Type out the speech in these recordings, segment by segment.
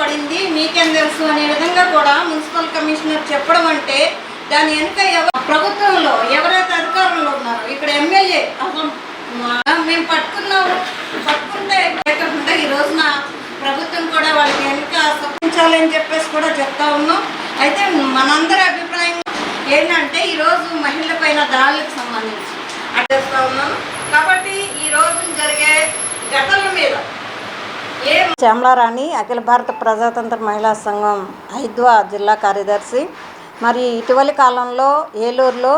పడింది. మీకేం తెలుసు? అనే విధంగా కూడా మున్సిపల్ కమిషనర్ చెప్పడం అంటే దాని వెనుక ప్రభుత్వంలో ఎవరైతే అధికారులు ఉన్నారో ఇక్కడ ఎమ్మెల్యే. అసలు మా- మేము పట్టుకున్నాము. పట్టుకుంటే ఈ రోజున ప్రభుత్వం కూడా వాళ్ళకి వెనుక శిక్షించాలి చెప్పేసి కూడా చెప్తా ఉన్నాం. అయితే మనందరి అభిప్రాయం ఏంటంటే ఈరోజు మహిళల పైన దాడులకు సంబంధించి అడ్డేస్తా ఉన్నాను కాబట్టి ఈ రోజు జరిగే ఘటనల మీద శ్యామలారాణి అఖిల భారత ప్రజాతంత్ర మహిళా సంఘం హైద్వా జిల్లా కార్యదర్శి. మరి ఇటీవలి కాలంలో ఏలూరులో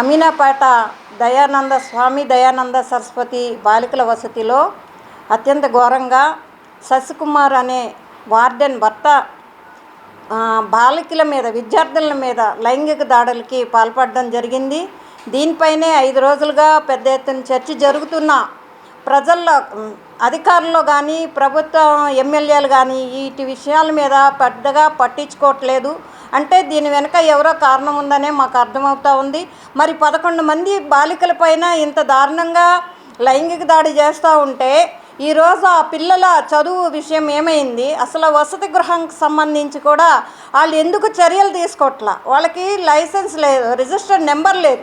అమీనాపేట దయానంద స్వామి దయానంద సరస్వతి బాలికల వసతిలో అత్యంత ఘోరంగా శశికుమార్ అనే వార్డెన్ భర్త బాలికల మీద విద్యార్థుల మీద లైంగిక దాడులకి పాల్పడడం జరిగింది. దీనిపైనే ఐదు రోజులుగా పెద్ద ఎత్తున చర్చ జరుగుతున్న ప్రజల్లో అధికారుల్లో కానీ ప్రభుత్వ ఎమ్మెల్యేలు కానీ వీటి విషయాల మీద పెద్దగా పట్టించుకోవట్లేదు. అంటే దీని వెనుక ఎవరో కారణం ఉందనే మాకు అర్థమవుతా ఉంది. మరి పదకొండు మంది బాలికల పైన ఇంత దారుణంగా లైంగిక దాడి చేస్తూ ఉంటే ఈరోజు ఆ పిల్లల చదువు విషయం ఏమైంది? అసలు వసతి గృహంకి సంబంధించి కూడా వాళ్ళు ఎందుకు చర్యలు తీసుకోవట్లా వాళ్ళకి లైసెన్స్ లేదు రిజిస్టర్డ్ నెంబర్ లేదు.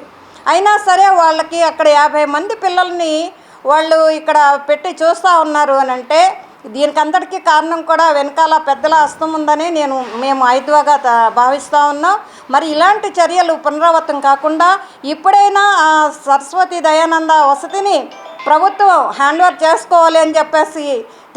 అయినా సరే వాళ్ళకి అక్కడ యాభై మంది పిల్లల్ని వాళ్ళు ఇక్కడ పెట్టి చూస్తూ ఉన్నారు అని అంటే దీనికి అంతటికీ కారణం కూడా వెనకాల పెద్దల హస్తం ఉందని నేను మేము ఐదువగా భావిస్తూ ఉన్నాం. మరి ఇలాంటి చర్యలు పునరావృతం కాకుండా ఇప్పుడైనా ఆ సరస్వతి దయానంద వసతిని ప్రభుత్వం హ్యాండ్ ఓవర్ చేసుకోవాలి అని చెప్పేసి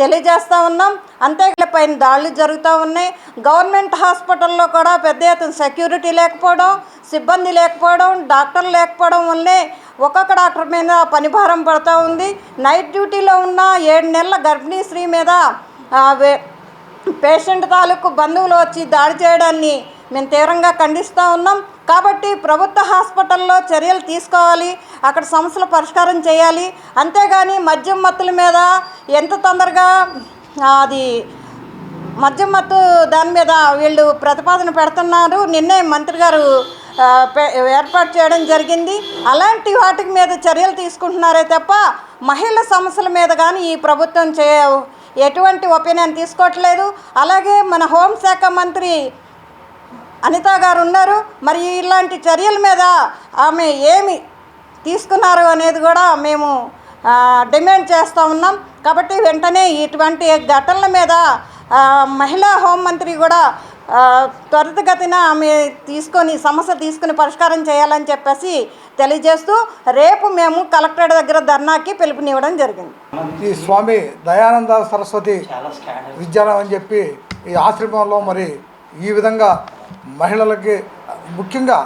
తెలియజేస్తూ ఉన్నాం. అంతే పైన దాడులు జరుగుతూ ఉన్నాయి. గవర్నమెంట్ హాస్పిటల్లో కూడా పెద్ద ఎత్తున సెక్యూరిటీ లేకపోవడం సిబ్బంది లేకపోవడం డాక్టర్లు లేకపోవడం వల్లే ఒక్కొక్క డాక్టర్ మీద పనిభారం పడుతూ ఉంది. నైట్ డ్యూటీలో ఉన్న ఏడు నెలల గర్భిణీ స్త్రీ మీద పేషెంట్ తాలూకు బంధువులు వచ్చి దాడి చేయడాన్ని మేము తీవ్రంగా ఖండిస్తూ ఉన్నాం. కాబట్టి ప్రభుత్వ హాస్పిటల్లో చర్యలు తీసుకోవాలి అక్కడ సమస్యలు పరిష్కారం చేయాలి. అంతేగాని మద్యం మత్తుల మీద ఎంత తొందరగా అది మద్యం మత్తు దాని మీద వీళ్ళు ప్రతిపాదన పెడుతున్నారు. నిన్నే మంత్రి గారు ఏర్పాటు చేయడం జరిగింది. అలాంటి వాటి మీద చర్యలు తీసుకుంటున్నారే తప్ప మహిళల సమస్యల మీద కానీ ఈ ప్రభుత్వం చే ఎటువంటి ఒపీనియన్ తీసుకోవట్లేదు. అలాగే మన హోంశాఖ మంత్రి అనిత గారు ఉన్నారు. మరి ఇలాంటి చర్యల మీద ఆమె ఏమి తీసుకున్నారు అనేది కూడా మేము డిమాండ్ చేస్తూ ఉన్నాం. కాబట్టి వెంటనే ఇటువంటి ఘటనల మీద మహిళా హోంమంత్రి కూడా త్వరితగతిన ఆమె తీసుకొని సమస్య తీసుకుని పరిష్కారం చేయాలని చెప్పేసి తెలియజేస్తూ రేపు మేము కలెక్టరేట్ దగ్గర ధర్నాకి పిలుపునివ్వడం జరిగింది. ఈ స్వామి దయానంద సరస్వతి విద్యాలయం అని చెప్పి ఈ ఆశ్రమంలో మరి ఈ విధంగా మహిళలకి ముఖ్యంగా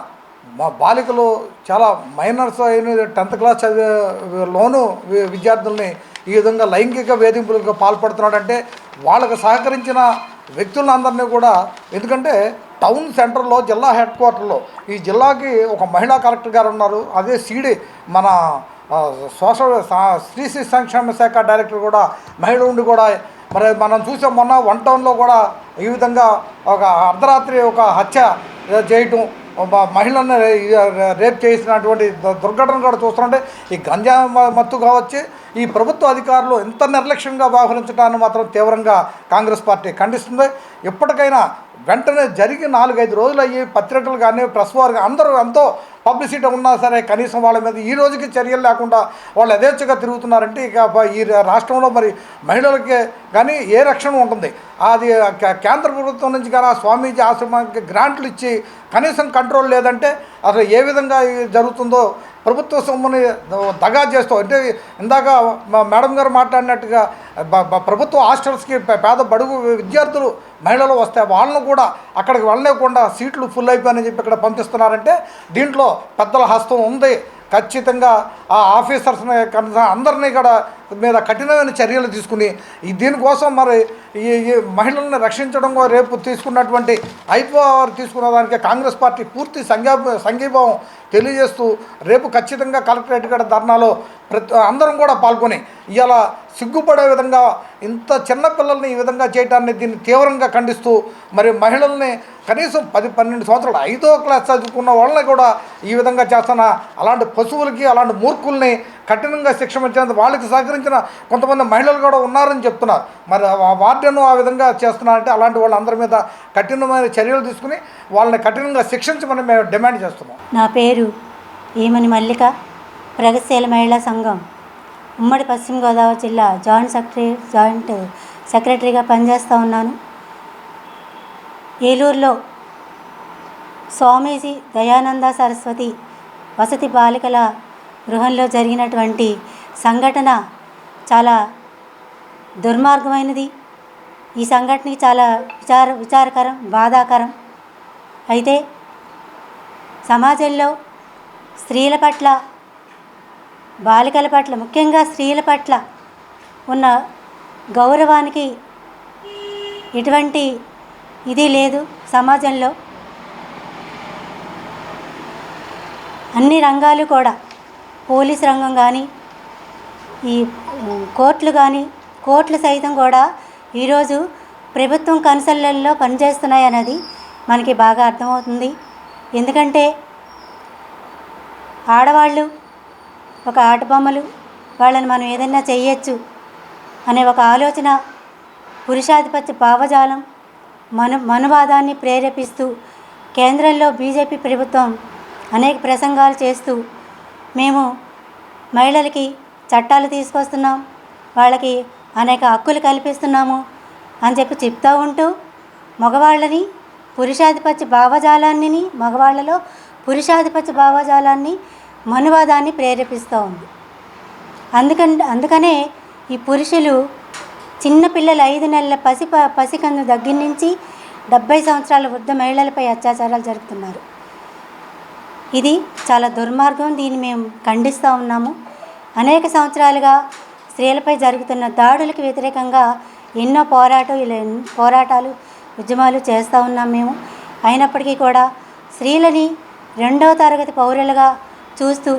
మా బాలికలు చాలా మైనర్స్ అయిన టెన్త్ క్లాస్ చదివే లోను విద్యార్థుల్ని ఈ విధంగా లైంగిక వేధింపులకు పాల్పడుతున్నాడంటే వాళ్ళకు సహకరించిన వ్యక్తులందరినీ కూడా ఎందుకంటే టౌన్ సెంటర్లో జిల్లా హెడ్ క్వార్టర్లో ఈ జిల్లాకి ఒక మహిళా కలెక్టర్ గారు ఉన్నారు. అదే సీడీ మన సోషల్ స్త్రీ శిశు సంక్షేమ శాఖ డైరెక్టర్ కూడా మహిళ ఉండి కూడా మరి మనం చూసాం మొన్న వన్ టౌన్లో కూడా ఈ విధంగా ఒక అర్ధరాత్రి ఒక హత్య చేయటం మహిళను మహిళలను రేప్ చేసినటువంటి దు- దుర్ఘటన కూడా చూస్తుంటే ఈ గంజా మత్తు కావచ్చు ఈ ప్రభుత్వ అధికారులు ఎంత నిర్లక్ష్యంగా వ్యవహరించడాన్ని మాత్రం తీవ్రంగా కాంగ్రెస్ పార్టీ ఖండిస్తుంది. ఎప్పటికైనా వెంటనే జరిగి నాలుగైదు రోజులు అయ్యి పత్రికలు కానీ ప్రెస్ వారు కానీ అందరూ ఎంతో పబ్లిసిటీ ఉన్నా సరే కనీసం వాళ్ళ మీద ఈ రోజుకి చర్యలు లేకుండా వాళ్ళు యథేచ్ఛగా తిరుగుతున్నారంటే ఇక ఈ రాష్ట్రంలో మరి మహిళలకి కానీ ఏ రక్షణ ఉంటుంది? అది కేంద్ర ప్రభుత్వం నుంచి కానీ ఆ స్వామీజీ ఆశ్రమానికి గ్రాంట్లు ఇచ్చి కనీసం కంట్రోల్ లేదంటే అసలు ఏ విధంగా జరుగుతుందో ప్రభుత్వ సొమ్ముని దగా చేస్తూ అంటే ఇందాక మా మేడం గారు మాట్లాడినట్టుగా ప్రభుత్వ హాస్టల్స్కి పేద బడుగు విద్యార్థులు మహిళలు వస్తే వాళ్ళను కూడా అక్కడికి వెళ్ళలేకుండా సీట్లు ఫుల్ అయిపోయాయని చెప్పి ఇక్కడ పంపిస్తున్నారంటే దీంట్లో పెద్దల హస్తం ఉంది. ఖచ్చితంగా ఆ ఆఫీసర్స్ని అందరినీ కూడా మీద కఠినమైన చర్యలు తీసుకుని దీనికోసం మరి ఈ మహిళలను రక్షించడం రేపు తీసుకున్నటువంటి ఐపోఆర్ తీసుకున్న దానికి కాంగ్రెస్ పార్టీ పూర్తి సంఘా సంఘీభావం తెలియజేస్తూ రేపు ఖచ్చితంగా కలెక్టరేట్ గడ ధర్నాలో ప్రతి అందరం కూడా పాల్గొని ఇలా సిగ్గుపడే విధంగా ఇంత చిన్న పిల్లల్ని ఈ విధంగా చేయడాన్ని దీన్ని తీవ్రంగా ఖండిస్తూ మరి మహిళల్ని కనీసం పది పన్నెండు సంవత్సరాలు ఐదో క్లాస్ చదువుకున్న వాళ్ళని కూడా ఈ విధంగా చేస్తున్న అలాంటి పశువులకి అలాంటి మూర్ఖుల్ని కఠినంగా శిక్ష ఇచ్చేందుకు వాళ్ళకి సహకరించిన కొంతమంది మహిళలు కూడా ఉన్నారని చెప్తున్నారు. మరి ఆ వార్డెన్ ఆ విధంగా చేస్తున్నారంటే అలాంటి వాళ్ళందరి మీద కఠినమైన చర్యలు తీసుకుని వాళ్ళని కఠినంగా శిక్షించమని మేము డిమాండ్ చేస్తున్నాం. నా పేరు ఈమని మల్లిక. ప్రగతిశీల మహిళా సంఘం. ఉమ్మడి పశ్చిమ గోదావరి జిల్లా జాయింట్ సెక్రటరీ జాయింట్ సెక్రటరీగా పనిచేస్తూ ఉన్నాను. ఏలూరులో స్వామీజీ దయానంద సరస్వతి వసతి బాలికల గృహంలో జరిగినటువంటి సంఘటన చాలా దుర్మార్గమైనది. ఈ సంఘటనకి చాలా విచార విచారకరం బాధాకరం. అయితే సమాజంలో స్త్రీల పట్ల బాలికల పట్ల ముఖ్యంగా స్త్రీల పట్ల ఉన్న గౌరవానికి ఎటువంటి ఇది లేదు సమాజంలో. అన్ని రంగాలు కూడా పోలీస్ రంగం కానీ ఈ కోర్టులు కానీ కోర్టులు సైతం కూడా ఈరోజు ప్రభుత్వం కన్సల్లలో పనిచేస్తున్నాయి అనేది మనకి బాగా అర్థమవుతుంది. ఎందుకంటే ఆడవాళ్ళు ఒక ఆటబొమ్మలు వాళ్ళని మనం ఏదైనా చేయొచ్చు అనే ఒక ఆలోచన పురుషాధిపత్య భావజాలం మను మనువాదాన్ని ప్రేరేపిస్తూ కేంద్రంలో బీజేపీ ప్రభుత్వం అనేక ప్రసంగాలు చేస్తూ మేము మహిళలకి చట్టాలు తీసుకొస్తున్నాం. వాళ్ళకి అనేక హక్కులు కల్పిస్తున్నాము అని చెప్పి చెప్తూ ఉంటూ మగవాళ్ళని పురుషాధిపత్య భావజాలాన్ని మగవాళ్ళలో పురుషాధిపత్య భావజాలాన్ని మనువాదాన్ని ప్రేరేపిస్తూ ఉంది. అందుకని అందుకనే ఈ పురుషులు చిన్నపిల్లల ఐదు నెలల పసి ప- పసికందు దగ్గర నుంచి డెబ్బై సంవత్సరాల వృద్ధ మహిళలపై అత్యాచారాలు జరుపుతున్నారు. ఇది చాలా దుర్మార్గం. దీన్ని మేము ఖండిస్తూ ఉన్నాము. అనేక సంవత్సరాలుగా స్త్రీలపై జరుగుతున్న దాడులకు వ్యతిరేకంగా ఎన్నో పోరాటం ఇలా పోరాటాలు ఉద్యమాలు చేస్తూ ఉన్నాం మేము. అయినప్పటికీ కూడా స్త్రీలని రెండవ తరగతి పౌరులుగా చూస్తూ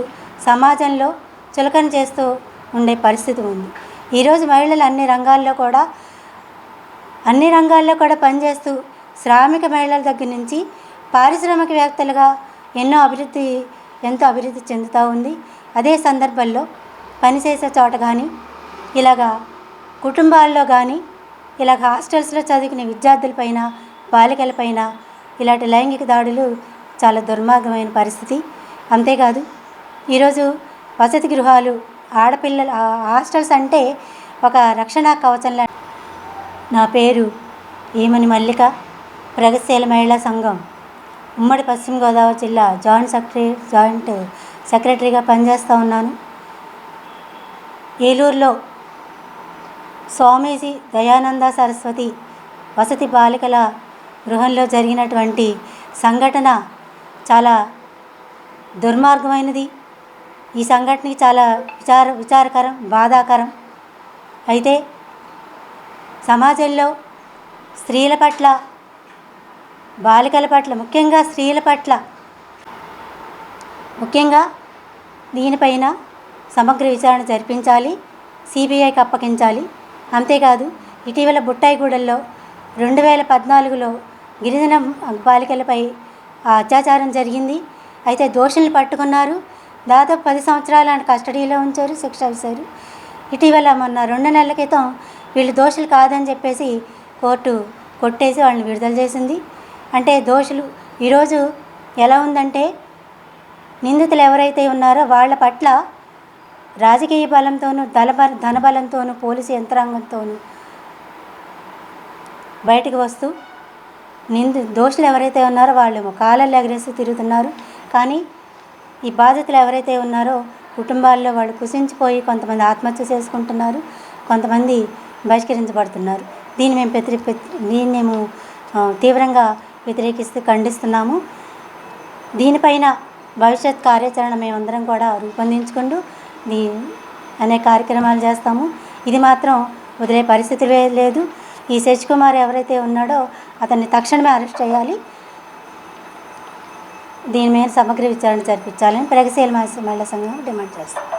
సమాజంలో చులకన చేస్తూ ఉండే పరిస్థితి ఉంది. ఈరోజు మహిళలు అన్ని రంగాల్లో కూడా అన్ని రంగాల్లో కూడా పనిచేస్తూ శ్రామిక మహిళల దగ్గర నుంచి పారిశ్రామికవేత్తలుగా ఎన్నో అభివృద్ధి ఎంతో అభివృద్ధి చెందుతూ ఉంది. అదే సందర్భంలో పనిచేసే చోట కానీ ఇలాగా కుటుంబాల్లో కానీ ఇలాగ హాస్టల్స్లో చదువుకునే విద్యార్థులపైన బాలికలపైన ఇలాంటి లైంగిక దాడులు చాలా దుర్మార్గమైన పరిస్థితి. అంతేకాదు ఈరోజు వసతి గృహాలు ఆడపిల్లల హాస్టల్స్ అంటే ఒక రక్షణ కవచంలా నా పేరు ఈమని మల్లిక ప్రగతిశీల మహిళా సంఘం. ఉమ్మడి పశ్చిమ గోదావరి జిల్లా జాయింట్ సెక్రటరీ జాయింట్ సెక్రటరీగా పనిచేస్తూ ఉన్నాను. ఏలూరులో స్వామీజీ దయానంద సరస్వతి వసతి బాలికల గృహంలో జరిగినటువంటి సంఘటన చాలా దుర్మార్గమైనది. ఈ సంఘటనకి చాలా విచార విచారకరం బాధాకరం. అయితే సమాజంలో స్త్రీల పట్ల బాలికల పట్ల ముఖ్యంగా స్త్రీల పట్ల. ముఖ్యంగా దీనిపైన సమగ్ర విచారణ జరిపించాలి సిబిఐకి అప్పగించాలి. అంతేకాదు ఇటీవల బుట్టాయిగూడెల్లో రెండు వేల పద్నాలుగులో గిరిజన బాలికలపై అత్యాచారం జరిగింది. అయితే దోషుల్ని పట్టుకున్నారు. దాదాపు పది సంవత్సరాలు ఆయన కస్టడీలో ఉంచారు శిక్ష వేశారు ఇటీవల మొన్న రెండు నెలల క్రితం వీళ్ళు దోషులు కాదని చెప్పేసి కోర్టు కొట్టేసి వాళ్ళని విడుదల చేసింది. అంటే దోషులు. ఈరోజు ఎలా ఉందంటే నిందితులు ఎవరైతే ఉన్నారో వాళ్ళ పట్ల రాజకీయ బలంతోనూ దళబ ధనబలంతోనూ పోలీసు యంత్రాంగంతోనూ బయటకు వస్తూ నిందు దోషులు ఎవరైతే ఉన్నారో వాళ్ళు కాలల్లో ఎగరేసి తిరుగుతున్నారు. కానీ ఈ బాధితులు ఎవరైతే ఉన్నారో కుటుంబాల్లో వాళ్ళు కుసించిపోయి కొంతమంది ఆత్మహత్య చేసుకుంటున్నారు కొంతమంది బహిష్కరించబడుతున్నారు. దీన్ని మేము ప్రతి దీన్ని మేము తీవ్రంగా వ్యతిరేకిస్తూ ఖండిస్తున్నాము. దీనిపైన భవిష్యత్ కార్యాచరణ మేమందరం కూడా రూపొందించుకుంటూ దీ అనే కార్యక్రమాలు చేస్తాము. ఇది మాత్రం వదిలే పరిస్థితిలే లేదు. ఈ శశి కుమార్ ఎవరైతే ఉన్నాడో అతన్ని తక్షణమే అరెస్ట్ చేయాలి. దీని మీద సమగ్ర విచారణ జరిపించాలని ప్రగతిశీల మహిళా సంఘం డిమాండ్ చేస్తాం